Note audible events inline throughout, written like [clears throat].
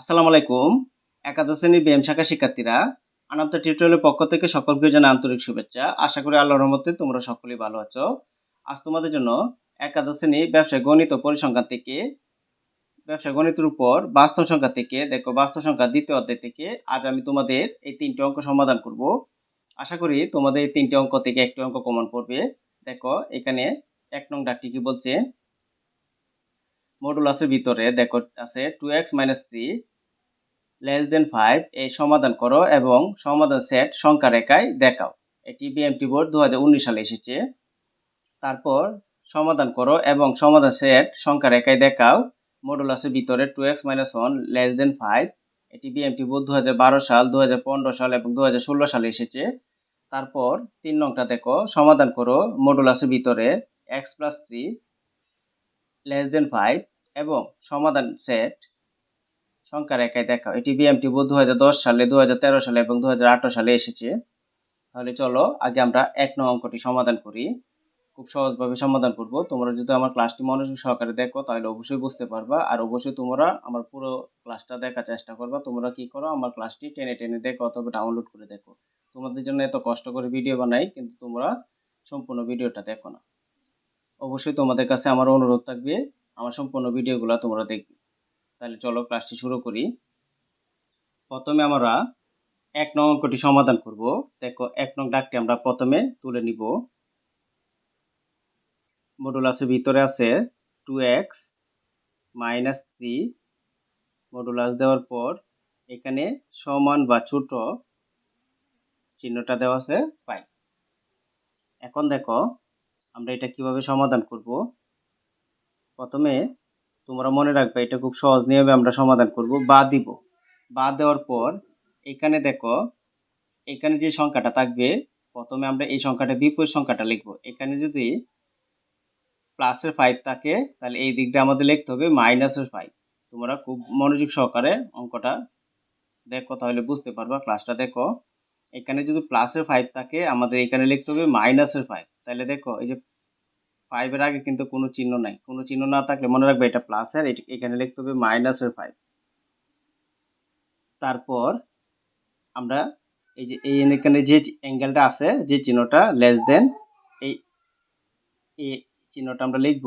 আসসালামু আলাইকুম। একাদশ শ্রেণির বিএম শাখা শিক্ষার্থীরা আনন্দ টিউটোরিয়ালের পক্ষ থেকে সকলকে জানা আন্তরিক শুভেচ্ছা। আশা করি আল্লাহর রহমতে তোমরা সকলেই ভালো আছো। আজ তোমাদের জন্য একাদশ শ্রেণি ব্যবসা গণিত পরিসংখ্যান থেকে ব্যবসা গণিতের উপর বাস্তব সংখ্যা থেকে, দেখো বাস্তব সংখ্যা দ্বিতীয় অধ্যায় থেকে আজ আমি তোমাদের এই তিনটি অঙ্ক সমাধান করব। আশা করি তোমাদের এই তিনটি অঙ্ক থেকে একটি অঙ্ক কমন পড়বে। দেখো এখানে এক নং ডাকটি কি বলছে? মডুলাসের ভিতরে, দেখো আছে two x minus three less than five এই সমাধান করো এবং সমাধান সেট সংখ্যা রেখায় দেখাও। এটি বিএমটি বোর্ড দু হাজার উনিশ সালে এসেছে। তারপর সমাধান করো এবং সমাধান সেট সংখ্যা রেখায় দেখাও। মডুলাসের ভিতরে two x minus one less than five এটি বিএমটি বোর্ড দু হাজার বারো সাল দু হাজার পনেরো সাল এবং দু হাজার ষোলো সালে এসেছে। তারপর তিন নংটা দেখো, সমাধান করো মডুলাসের ভিতরে x plus three less than five এবং সমাধান সেট সংখ্যা রেখায় দেখাও। এটি বিএমটি দু হাজার দশ সালে দু হাজার তেরো সালে এবং দু হাজার আঠারো সালে এসেছে। তাহলে চলো, আগে আমরা এক নং অঙ্কটি সমাধান করি। খুব সহজভাবে সমাধান করব। তোমরা যদি আমার ক্লাসটি মনোযোগ সহকারে দেখো, তাহলে অবশ্যই বুঝতে পারবা। আর অবশ্যই তোমরা আমার পুরো ক্লাসটা দেখার চেষ্টা করবা। তোমরা কি করো, আমার ক্লাসটি টেনে টেনে দেখো অথবা ডাউনলোড করে দেখো। তোমাদের জন্য এত কষ্ট করে ভিডিও বানাই, কিন্তু তোমরা সম্পূর্ণ ভিডিওটা দেখো না। অবশ্যই তোমাদের কাছে আমার অনুরোধ থাকবে আমার সম্পূর্ণ ভিডিওগুলো তোমরা দেখবে। তাহলে চলো ক্লাসটি শুরু করি। প্রথমে আমরা এক নং অঙ্কটি সমাধান করব। দেখো, এক নং ডাকটি আমরা প্রথমে তুলে নিব। মডুলাসের ভিতরে আছে two x minus three modulus দেওয়ার পর এখানে সমান বা ছোট চিহ্নটা দেওয়া আছে পাই এখন দেখো, আমরা এটা কীভাবে সমাধান করব? প্রথমে তোমরা মনে রাখবে, এটা খুব সহজ নিয়মে আমরা সমাধান করব। বা দিব। বা দেওয়ার পর, এখানে দেখো, এখানে যে সংখ্যাটা থাকবে, প্রথমে আমরা এই সংখ্যাটা, বিপরীত সংখ্যাটা লিখব। এখানে যদি প্লাসের ফাইভ থাকে, তাহলে এই দিকটা আমাদের লিখতে হবে মাইনাসের ফাইভ তোমরা খুব মনোযোগ সহকারে অঙ্কটা দেখো, তাহলে বুঝতে পারবা। ক্লাসটা দেখো, এখানে যদি প্লাসের ফাইভ থাকে, আমাদের এখানে লিখতে হবে মাইনাসের ফাইভ তাহলে দেখো, এই যে ফাইভের আগে কিন্তু কোনো চিহ্ন নাই। কোনো চিহ্ন না থাকলে মনে রাখবে এটা প্লাসের এখানে লিখতে হবে মাইনাসের ফাইভ তারপর আমরা এই যে এই এখানে যে অ্যাঙ্গেলটা আছে, যে চিহ্নটা লেস দেন এই এই চিহ্নটা আমরা লিখব।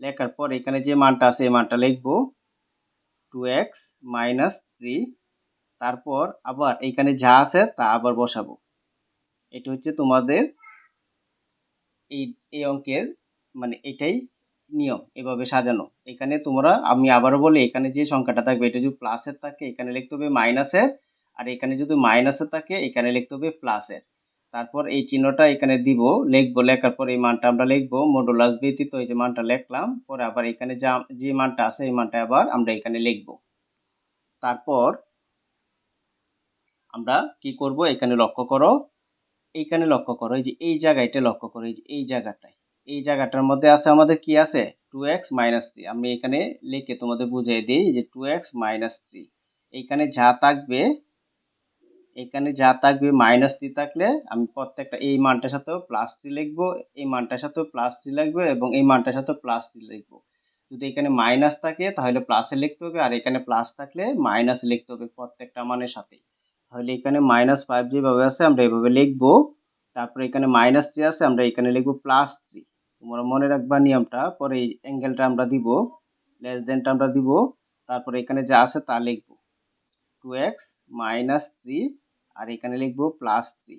লেখার পর এখানে যে মানটা আছে, এই মানটা লিখব। টু এক্স মাইনাস থ্রি তারপর আবার এখানে যা আছে তা আবার বসাবো। এটা হচ্ছে তোমাদের এই এই অঙ্কের মানে এটাই নিয়ম, এভাবে সাজানো। এখানে তোমরা, আমি আবারও বলি, এখানে যে সংখ্যাটা থাকবে, এটা যদি প্লাসের থাকে, এখানে লিখতে হবে মাইনাসের আর এখানে যদি মাইনাসের থাকে, এখানে লিখতে হবে প্লাসের তারপর এই চিহ্নটা এখানে দিব, লিখব, লেখার পর এই মানটা আমরা লিখব মডুলাস ব্যতীত এই যে মানটা লিখলাম, পরে আবার এখানে যা, যে মানটা আছে, এই মানটা আবার আমরা এখানে লিখব। তারপর আমরা কি করব? এখানে লক্ষ্য করো এইখানে লক্ষ্য করো, এই যে এই জায়গাটা লক্ষ্য করো, এই যে এই জায়গাটায়। এই জায়গাটার মধ্যে আছে আমাদের কি আছে? টু এক্স মাইনাস থ্রি আমি এখানে লিখে তোমাদের বুঝিয়ে দিই যে টু এক্স মাইনাস থ্রি এইখানে যা থাকবে, এখানে যা থাকবে মাইনাস থ্রি থাকলে আমি প্রত্যেকটা এই মানটার সাথেও প্লাস থ্রি লিখব, এই মানটার সাথেও প্লাস থ্রি লিখব এবং এই মানটার সাথেও প্লাস থ্রি লিখব। যদি এখানে মাইনাস থাকে তাহলে প্লাসে লিখতে হবে আর এখানে প্লাস থাকলে মাইনাস লিখতে হবে প্রত্যেকটা মানের সাথে তাহলে এখানে মাইনাস ফাইভ যেভাবে আছে আমরা এভাবে লিখব, তারপরে এখানে মাইনাস থ্রি আছে আমরা এখানে লিখব প্লাস থ্রি তোমরা মনে রাখবা নিয়মটা, পরে এই অ্যাঙ্গেলটা আমরা দিব লেস দেনটা আমরা দিব, তারপরে এখানে যা আছে তা লিখব। টু এক্স মাইনাস থ্রি আর এখানে লিখব প্লাস থ্রি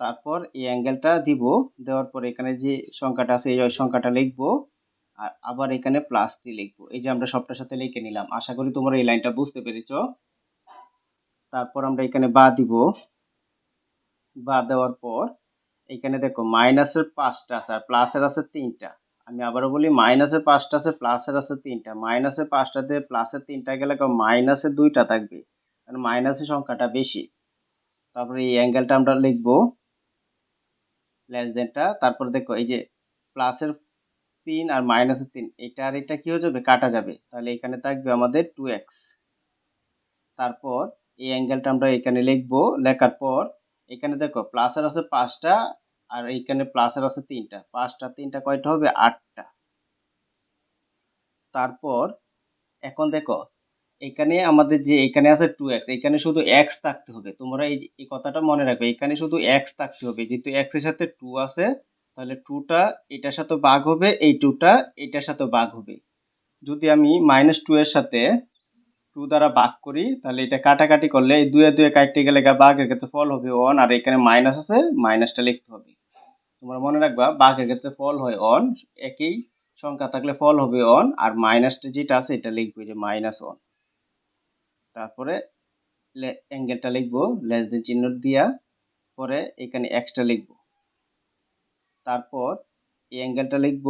তারপর এই অ্যাঙ্গেলটা দিব, দেওয়ার পর এখানে যে সংখ্যাটা আছে, এই সংখ্যাটা লিখব, আর আবার এখানে প্লাস থ্রি লিখব। এই যে আমরা সবটার সাথে লিখে নিলাম। আশা করি তোমরা এই লাইনটা বুঝতে পেরেছ। তারপর আমরা এখানে বা দিব। বা দেওয়ার পর এখানে দেখো, মাইনাসের পাঁচটা আছে আর প্লাসের আছে তিনটা। আমি আবারও বলি, মাইনাসের পাঁচটা আছে, প্লাসের আছে তিনটা। মাইনাসের পাঁচটাতে প্লাসের তিনটা গেলে মাইনাসের দুইটা থাকবে। কারণ মাইনাসের সংখ্যাটা বেশি। তারপরে এই অ্যাঙ্গেলটা আমরা লিখব, লেস দেনটা। তারপর দেখো, এই যে প্লাসের তিন আর মাইনাসের তিন, এটা আর এটা কী হয়ে যাবে? কাটা যাবে। তাহলে এখানে থাকবে আমাদের টু এক্স তারপর এই অ্যাঙ্গেলটা আমরা এখানে লিখব, লেখার পর এখানে দেখো প্লাসের আছে পাঁচটা, আর এইখানে প্লাসের আছে তিনটা। পাঁচটা, তিনটা কয়টা হবে? আটটা। তারপর, এখন দেখো, এখানে আমাদের যে, এখানে আছে টু এক্স এখানে শুধু এক্স থাকতে হবে। তোমরা এই কথাটা মনে রাখবে, এখানে শুধু এক্স থাকতে হবে। যেহেতু এক্সের সাথে টু আছে, তাহলে টুটা এটার সাথে বাঘ হবে, এই টুটা এটার সাথে বাঘ হবে। যদি আমি মাইনাস টু এর সাথে টু দ্বারা বাঘ করি, তাহলে এটা কাটাকাটি করলে এই দুয়ে দুয়ে কাটতে গেলে বাঘের ক্ষেত্রে ফল হবে ওয়ান আর এখানে মাইনাস আছে মাইনাসটা লিখতে হবে। তোমরা মনে রাখবা, বাঘের ক্ষেত্রে ফল হয় অন একই সংখ্যা থাকলে ফল হবে অন আর মাইনাসটা যেটা আছে এটা লিখবে যে মাইনাস অন তারপরে অ্যাঙ্গেলটা লিখব লেস দেন চিহ্ন দিয়া, পরে এখানে এক্সট্রা লিখব। তারপর এই অ্যাঙ্গেলটা লিখব,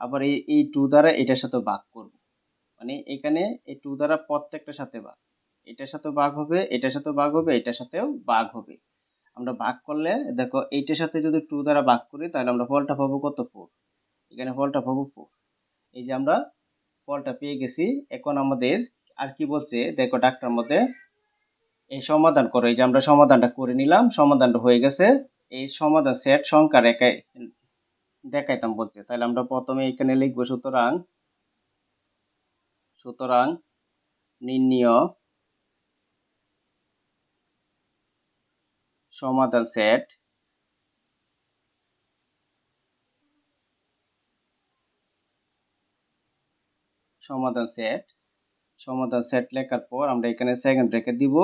আবার এই এই টু দ্বারা এটার সাথে ভাগ করব। মানে এখানে এই টু দ্বারা প্রত্যেকটার সাথে ভাগ। এটার সাথে ভাগ হবে, এটার সাথে ভাগ হবে, এটার সাথেও ভাগ হবে। আমরা ভাগ করলে, দেখো, এইটার সাথে যদি টু দ্বারা ভাগ করি, তাহলে আমরা ফলটা পাবো কত ফোর এখানে ফলটা পাবো ফোর এই যে আমরা ফলটা পেয়ে গেছি, এখন আমাদের আর কি বলছে, দেখো, ডাক্তার মধ্যে এই সমাধান করো। এই যে আমরা সমাধানটা করে নিলাম, সমাধানটা হয়ে গেছে। এই সমাধান সেট সংখ্যা রেখায় দেখাইতাম বলছে। তাহলে আমরা প্রথমে এখানে লিখব সুতরাং সুতরাং নির্ণীয় সমাধান সেট সমাধান সেট সমাধান সেট লেখার পর আমরা এখানে সেকেন্ড রেখে দিব।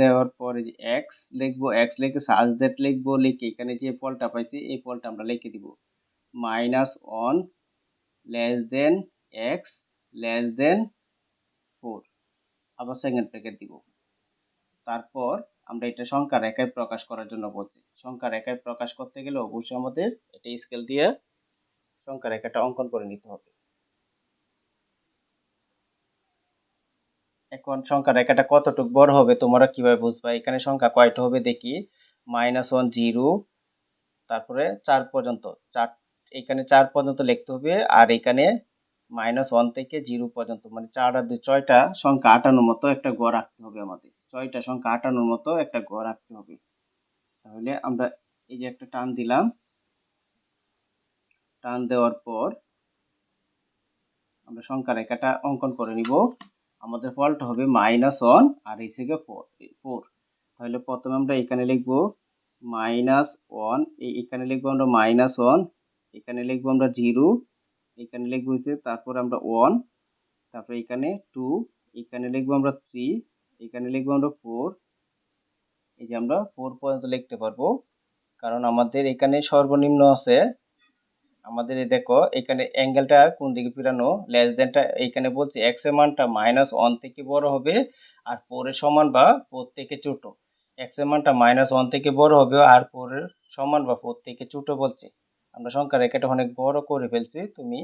দেওয়ার পরে যে এক্স লিখব এক্স লিখে সার্চ দ্যাট লিখব, লিখে এখানে যে ফলটা পাইছি, এই ফলটা আমরা লিখে দিব। Minus one less than x less than four আবার সেকেন্ড ব্র্যাকেট দিব। তারপর আমরা এটা সংখ্যা রেখায় প্রকাশ করার জন্য বলছি। সংখ্যা রেখায় প্রকাশ করতে গেলে অবশ্যই আমাদের এটা স্কেল দিয়ে সংখ্যা রেখাটা অঙ্কন করে নিতে হবে। এখন সংখ্যা রেখাটা কতটুকু বড় হবে তোমরা কীভাবে বুঝবা? এখানে সংখ্যা কয়টা হবে দেখি। মাইনাস ওয়ান জিরো তারপরে চার পর্যন্ত। চার, এখানে চার পর্যন্ত লিখতে হবে আর এখানে মাইনাস ওয়ান থেকে জিরো পর্যন্ত মানে চার আর দুই, ছয়টা সংখ্যা আটানোর মতো একটা গড় রাখতে হবে আমাদের। ছয়টা সংখ্যা আটানোর মতো একটা গড় রাখতে হবে। তাহলে আমরা এই যে একটা টান দিলাম, টান দেওয়ার পর আমরা সংখ্যা রেখাটা অঙ্কন করে নিব। আমাদের ফলটা হবে মাইনাস ওয়ান আর এই থেকে ফোর ফোর। তাহলে প্রথমে আমরা এখানে লিখব মাইনাস ওয়ান এখানে লিখব আমরা মাইনাস ওয়ান, এখানে লিখব আমরা জিরো এখানে লিখব হচ্ছে, তারপর আমরা ওয়ান তারপরে এখানে টু এখানে লিখব আমরা থ্রি এখানে লিখব আমরা ফোর এই যে আমরা ফোর পর্যন্ত লিখতে পারব। কারণ আমাদের এখানে সর্বনিম্ন আছে, আমাদের এই দেখো, এখানে অ্যাঙ্গেলটা কোন দিকে ফিরানো? লেস দেনটা এখানে বলছি এক্সের মানটা মাইনাস ওয়ান থেকে বড় হবে, আর ফোরের সমান বা ফোর থেকে ছোট। এক্সের মানটা মাইনাস ওয়ান থেকে বড় হবে, আর ফোরের সমান বা ফোর থেকে ছোট বলছে। আমরা সংখ্যা রেখাটা অনেক বড় করে ফেলছি, তুমি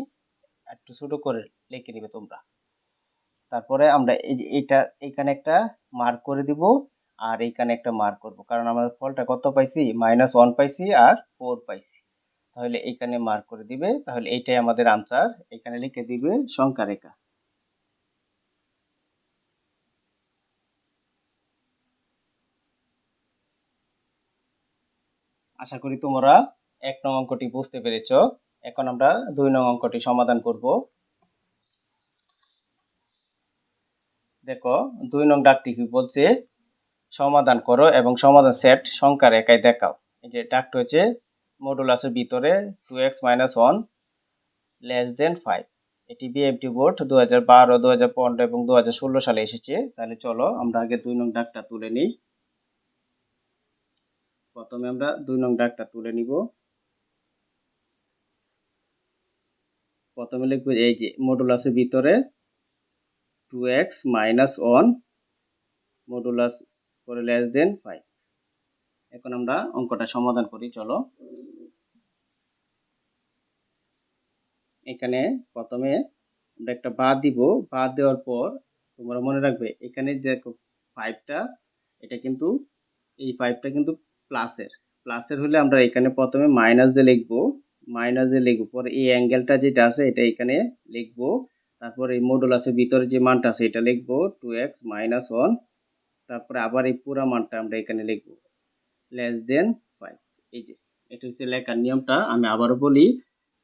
একটু ছোট করে লিখে নিবে তোমরা। তারপরে আমরা এই এটা, এখানে একটা মার্ক করে দিব আর এইখানে একটা মার্ক করব, কারণ আমরা ফলটা কত পাইছি? মাইনাস ওয়ান পাইছি আর ফোর পাইছি। তাহলে এইখানে মার্ক করে দিবে, তাহলে এইটাই আমাদের আনসার এখানে লিখে দিবে সংখ্যা রেখা। আশা করি তোমরা এক নং অঙ্কটি বুঝতে পেরেছ। এখন আমরা দুই নং অঙ্কটি সমাধান করব। দেখো, দুই নং ডাকটি কি বলছে? সমাধান করো এবং সমাধান সেট সংখ্যার একাই দেখাও। এই যে ডাকটি হচ্ছে মডুলাসের ভিতরে two x minus one less than five এটি বিএমটি বোর্ড দু হাজার বারো দু হাজার পনেরো এবং দু হাজার ষোলো সালে এসেছে। তাহলে চলো আমরা আগে দুই নং ডাকটা তুলে নিই। প্রথমে আমরা দুই নং ডাকটা তুলে নিব। প্রথমে লিখব এই যে মডুলাসের ভিতরে two x minus one modulus করে লেস দেন ফাইভ এখন আমরা অঙ্কটা সমাধান করি, চলো। এখানে প্রথমে আমরা একটা বাদ দিব। বাদ দেওয়ার পর তোমরা মনে রাখবে, এখানে দেখো ফাইভটা এটা কিন্তু, এই ফাইভটা কিন্তু প্লাসের প্লাসের হলে আমরা এখানে প্রথমে মাইনাস দিয়ে লিখব। মাইনাস লিখব। পরে এই অ্যাঙ্গেলটা যেটা আছে, এটা এখানে লিখব। তারপর এই মডুল আছে, ভিতরে যে মানটা আছে, এটা লিখব। টু এক্স মাইনাস ওয়ান তারপরে আবার এই পুরা মানটা আমরা এখানে লিখব। লেস দেন ফাইভ এই যে, এটা হচ্ছে লেখার নিয়মটা। আমি আবারও বলি,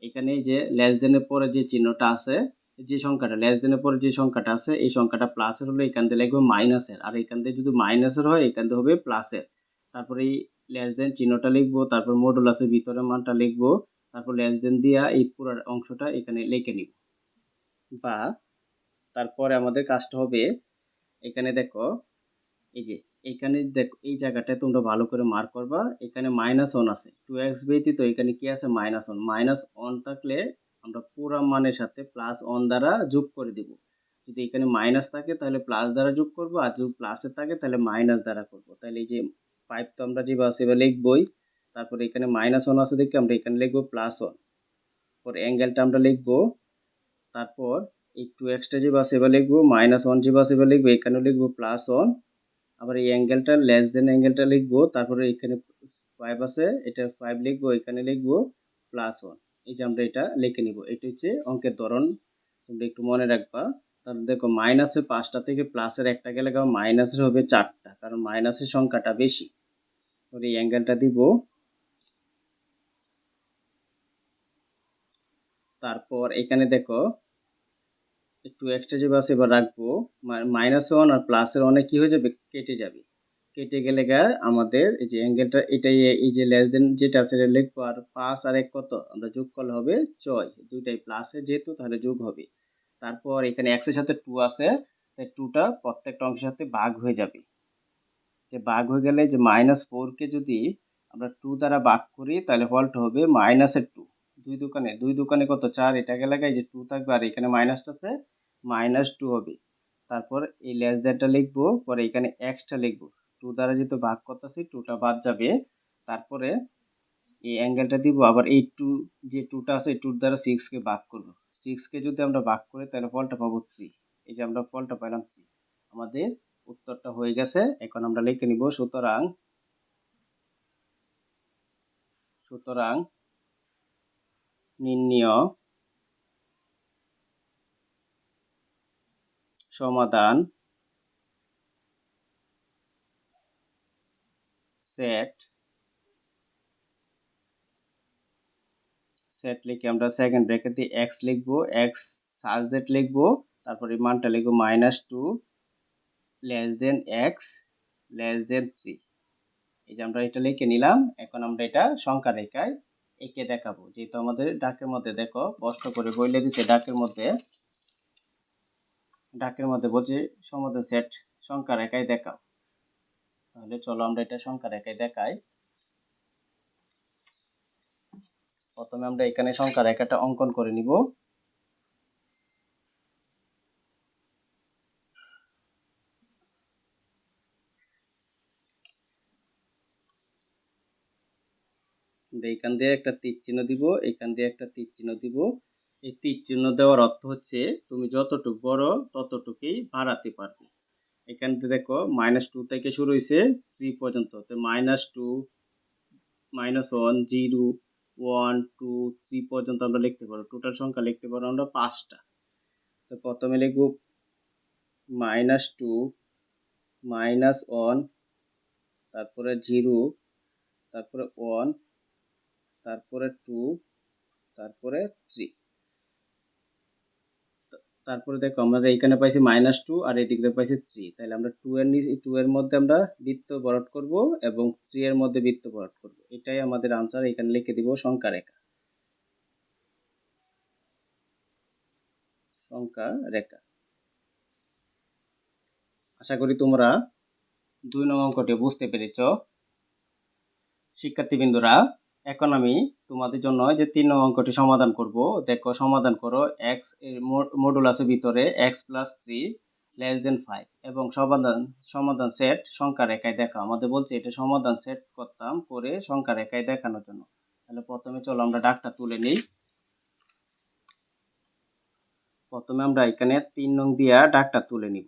এখানে যে লেস দেনের পরে যে চিহ্নটা আছে, যে সংখ্যাটা লেস দেনের পরে যে সংখ্যাটা আছে, এই সংখ্যাটা প্লাসের হলে এখান থেকে লিখব মাইনাসের আর এখান থেকে যদি মাইনাসের হয়, এখান থেকে হবে প্লাসের তারপরে এই লেস দেন চিহ্নটা লিখব। তারপর মডুলাসের ভিতরে মানটা লিখব। তারপর লেস দেন দিয়া এই পুরো অংশটা এখানে লিখে নিব। বা তারপরে আমাদের কাজটা হবে, এখানে দেখো, এই যে, এখানে দেখো, এই জায়গাটায় তোমরা ভালো করে মার্ক করবা। এখানে মাইনাস ওয়ান আছে টু এক্স ব্যতীত এখানে কি আছে? মাইনাস ওয়ান মাইনাস ওয়ান থাকলে আমরা পুরা মানের সাথে প্লাস ওয়ান দ্বারা যোগ করে দিব। যদি এখানে মাইনাস থাকে তাহলে প্লাস দ্বারা যোগ করব, আর যদি প্লাসে থাকে তাহলে মাইনাস দ্বারা করব। তাহলে এই যে ফাইভ তো আমরা যেভাবে সেভাবে লিখবই তারপরে এখানে মাইনাস ওয়ান আছে দেখে আমরা এখানে লিখব প্লাস ওয়ান পর অ্যাঙ্গেলটা আমরা লিখব। তারপর এই টু এক্সটা যে বাস এবার লিখব মাইনাস ওয়ান যে বাস এবার লিখব, এখানেও লিখব প্লাস ওয়ান আবার এই অ্যাঙ্গেলটা লেস দেন অ্যাঙ্গেলটা লিখব, তারপরে এখানে ফাইভ আছে, এটা ফাইভ লিখব, এখানে লিখব প্লাস ওয়ান এই যে আমরা এটা লিখে নিব। এটা হচ্ছে অঙ্কের ধরন। তোমরা একটু মনে রাখবা। তাহলে দেখো মাইনাসের পাঁচটা থেকে প্লাসের একটা গেলে মাইনাসের হবে চারটা, কারণ মাইনাসের সংখ্যাটা বেশি। তো এই অ্যাঙ্গেলটা দিব। তারপর এখানে দেখো, একটু এক্সট্রা যে বাস এবার রাখব মাইনাস ওয়ান আর প্লাসের অনেক কী হয়ে যাবে? কেটে যাবে। কেটে গেলে গা আমাদের এই যে অ্যাঙ্গেলটা এটাই এই যে লেস দেন যেটা আছে এটা লিখব আর পাঁচ আর এক কত? আমরা যোগ করলে হবে ছয়। দুইটাই প্লাসে যেহেতু, তাহলে যোগ হবে। তারপর এখানে এক্সের সাথে টু আছে, তাই টুটা প্রত্যেকটা অংশের সাথে ভাগ হয়ে যাবে। যে ভাগ হয়ে গেলে যে মাইনাস ফোরকে যদি আমরা টু দ্বারা ভাগ করি, তাহলে ফলটা হবে মাইনাসের টু দুই দোকানে দুই দোকানে কত? চার এটাকে গেলে যে টু থাকবে? আর এখানে মাইনাসটা আছে মাইনাস টু হবে। তারপর এই লেস দ্যাটটা লিখব, পরে এখানে এক্সটা লিখব। টু দ্বারা যেহেতু ভাগ করতেছি টুটা বাদ যাবে। তারপরে এই অ্যাঙ্গেলটা দিব, আবার এই টু যে টুটা আছে, এই টুর দ্বারা সিক্সকে ভাগ করব। সিক্সকে যদি আমরা ভাগ করি, তাহলে ফলটা পাবো থ্রি এই যে আমরা ফলটা পাইলাম থ্রি আমাদের উত্তরটা হয়ে গেছে। এখন আমরা লিখে নিব, সুতরাং সুতরাং নির্ণয় সমাধান সেট সেট লিখে আমরা সেকেন্ড ব্র্যাকেট দিয়ে এক্স লিখব এক্স সাজেট লিখব, তারপরে মানটা লিখব minus two less than x less than three এই যে আমরা এটা লিখে নিলাম, এখন আমরা এটা সংখ্যা রেখায় এঁকে দেখাবো। যেহেতু আমাদের ডাকের মধ্যে, দেখো কষ্ট করে বইলে দিছে ডাকের মধ্যে। ডাকের মধ্যে বলছে, সমাধান সেট সংখ্যা একাই দেখাও। তাহলে চলো আমরা এটা সংখ্যা একাই দেখাই। প্রথমে আমরা এখানে সংখ্যা একাটা অঙ্কন করে নিব। এখান দিয়ে একটা তীর চিহ্ন দিব, এখান দিয়ে একটা তীর চিহ্ন দিব। এই তীর চিহ্ন দেওয়ার অর্থ হচ্ছে তুমি যতটুকু বড় ততটুকুই বাড়াতে পারবে। এখান থেকে দেখো মাইনাস টু থেকে শুরু হয়েছে থ্রি পর্যন্ত। তো minus two minus one zero one two three পর্যন্ত আমরা লিখতে পারো টোটাল সংখ্যা লিখতে পারো আমরা পাঁচটা। তো প্রথমে লিখব মাইনাস টু মাইনাস ওয়ান তারপরে জিরো তারপরে ওয়ান তারপরে টু তারপরে থ্রি তারপরে দেখো আমরা এখানে পাইছি মাইনাস টু আর এই দিকে পাইছি থ্রি তাহলে আমরা টু এর টু এর মধ্যে আমরা বৃত্ত বরট করব এবং থ্রি এর মধ্যে বৃত্ত বরট করব। এটাই আমাদের আনসার এখানে লিখে দিব সংখ্যা রেখা। সংখ্যা রেখা। আশা করি তোমরা দুই নং অঙ্কটি বুঝতে পেরেছ। শিক্ষার্থীবৃন্দরা এখন আমি তোমাদের জন্য যে তিন নং অঙ্কটি সমাধান করব, দেখো সমাধান করো এক্সের মডুল আছে ভিতরে x plus three less than five এবং সমাধান সমাধান সেট সংখ্যা রেখায় দেখা আমাদের বলছে এটা সমাধান সেট করতাম করে সংখ্যা রেখায় দেখানোর জন্য। তাহলে প্রথমে চলো আমরা ডাকটা তুলে নিই। প্রথমে আমরা এখানে তিন নং দিয়া ডাকটা তুলে নিব।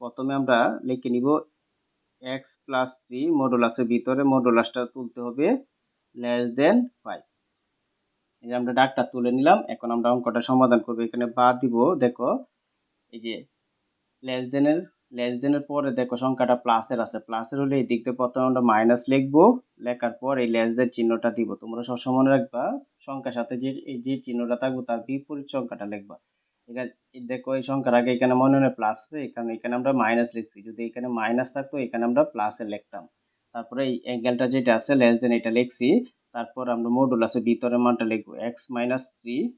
প্রথমে আমরা লিখে নিব এক্স প্লাস থ্রি মডুলাসের ভিতরে মডুলাসটা তুলতে হবে। লেস দেন ফাইভ এই যে আমরা ডাকটা তুলে নিলাম, এখন আমরা অঙ্কটা সমাধান করব। এখানে বা দিব, দেখো, এই যে লেস দেনের লেস দেনের পরে দেখো সংখ্যাটা প্লাসের আছে। প্লাসের হলে এই দিক দিয়ে প্রথমে আমরা মাইনাস লিখব, লেখার পর এই লেস দেন চিহ্নটা দিব। তোমরা সবসময় মনে রাখবা, সংখ্যার সাথে যে, এই যে চিহ্নটা থাকব তার বিপরীত সংখ্যাটা লিখবা। এখানে দেখো, এই সংখ্যার আগে এখানে মনে হয় প্লাস আছে, এখানে এখানে আমরা মাইনাস লিখছি। যদি এখানে মাইনাস থাকতো, এখানে আমরা প্লাসে লিখতাম। তারপরে এই অ্যাঙ্গেলটা যেটা আছে লেস দেন এটা লিখছি। তারপর আমরা মডুল আছে, ভিতরের মানটা লিখব এক্স মাইনাস থ্রি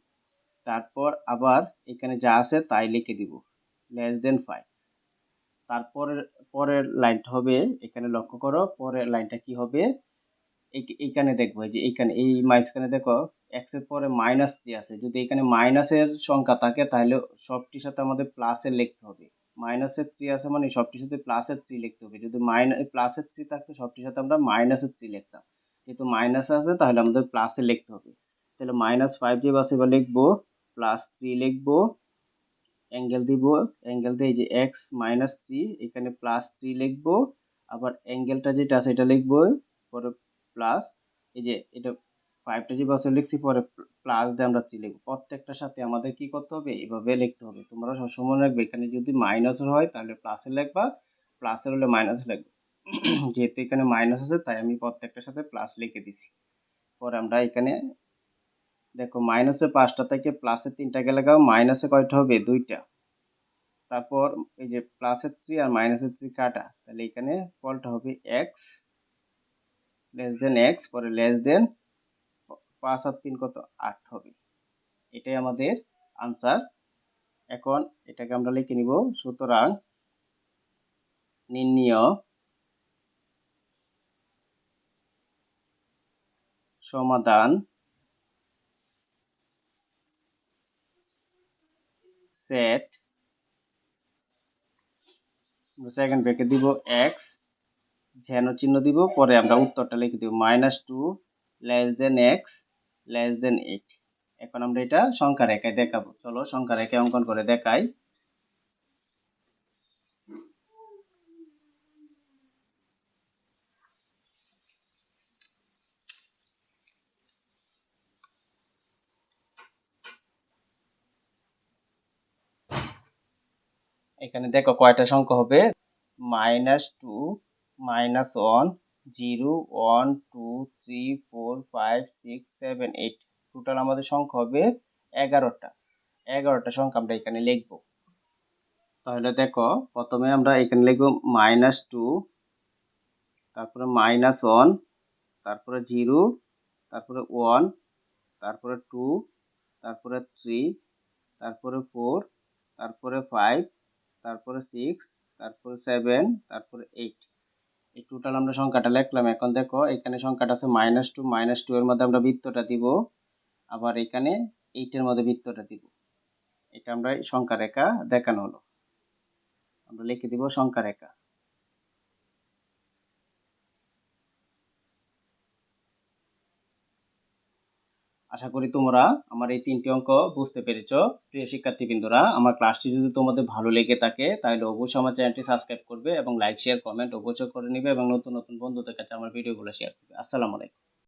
তারপর আবার এখানে যা আছে তাই লিখে দিব লেস দেন ফাইভ তারপরের, পরের লাইনটা হবে, এখানে লক্ষ্য করো, পরের লাইনটা কি হবে? এই- এইখানে দেখব যে এইখানে, এই মাইসখানে দেখো এক্সের পরে মাইনাস থ্রি আছে। যদি এখানে মাইনাসের সংখ্যা থাকে, তাহলে সবটির সাথে আমাদের প্লাসের লিখতে হবে। মাইনাসের থ্রি আছে মানে সবটির সাথে প্লাসের থ্রি লিখতে হবে। যদি মাইনাস প্লাসের থ্রি থাকতো, সবটির সাথে আমরা মাইনাসের থ্রি লিখতাম। যেহেতু মাইনাস আছে তাহলে আমাদের প্লাসে লিখতে হবে। তাহলে মাইনাস ফাইভ যে বাসে এবার লিখব প্লাস থ্রি লিখব অ্যাঙ্গেল দিব অ্যাঙ্গেল দিয়ে যে এক্স মাইনাস থ্রি এখানে প্লাস থ্রি লিখব, আবার অ্যাঙ্গেলটা যেটা আছে, এটা লিখব, পরে প্লাস এই যে এটা ফাইভটা যে বছর লিখছি, পরে প্লাস দিয়ে আমরা থ্রি প্রত্যেকটার সাথে আমাদের কি করতে হবে? এভাবে লিখতে হবে। তোমরা সবসময় রাখবে, এখানে যদি মাইনাসের হয়, তাহলে প্লাসে লিখবা প্লাসের হলে মাইনাসে লিখবে। [clears throat] যেহেতু এখানে মাইনাস আছে, তাই আমি প্রত্যেকটার সাথে প্লাস লিখে দিছি। পরে আমরা এখানে, দেখো মাইনাসে পাঁচটা থেকে প্লাসে তিনটা গেলে মাইনাসে কয়টা হবে? দুইটা। তারপর এই যে প্লাসের থ্রি আর মাইনাসের থ্রি কাটা। তাহলে এখানে ফলটা হবে এক্স লেস দেন এক্স পরে লেস দেন পাঁচ আর তিন কত? আট হবে। এটাই আমাদের আনসার এখন এটাকে আমরা লিখে নিব। সুতরাং নির্ণীয় সমাধান সেট সেকেন্ড ব্রেকে দিব এক্স ঝেন চিহ্ন দিব, পরে আমরা উত্তরটা লিখে দিব minus two less than x less than eight এখন আমরা এটা সংখ্যা রেখায় দেখাবো। চলো সংখ্যা রেখায় অঙ্কন করে দেখাই। এখানে দেখো কয়টা সংখ্যা হবে? Minus two minus one zero, one, two, three, four, five, six, seven, eight. Total আমাদের সংখ্যা হবে এগারোটা। এগারোটা সংখ্যা আমরা এখানে লিখব। তাহলে দেখো, প্রথমে আমরা এখানে লিখব মাইনাস টু তারপরে মাইনাস ওয়ান তারপরে জিরো, তারপরে ওয়ান তারপরে টু তারপরে থ্রি তারপরে ফোর তারপরে ফাইভ তারপরে সিক্স তারপরে সেভেন তারপরে এইট এই টোটাল আমরা সংখ্যাটা লিখলাম। এখন দেখো, এখানে সংখ্যাটা আছে মাইনাস টু মাইনাস টু এর মধ্যে আমরা বৃত্তটা দিব। আবার এখানে এইটের মধ্যে বৃত্তটা দিব। এটা আমরা সংখ্যা রেখা দেখানো হলো। আমরা লিখে দিব সংখ্যা রেখা আশা করি তোমরা আমার এই তিনটি অঙ্ক বুঝতে পেরেছ। প্রিয় শিক্ষার্থীবৃন্দরা, আমার ক্লাসটি যদি তোমাদের ভালো লেগে থাকে, তাহলে অবশ্যই আমার চ্যানেলটি সাবস্ক্রাইব করবে এবং লাইক শেয়ার কমেন্ট অবশ্যই করে নেবে এবং নতুন নতুন বন্ধুদের কাছে আমার ভিডিওগুলো শেয়ার করবে। আসসালামু আলাইকুম।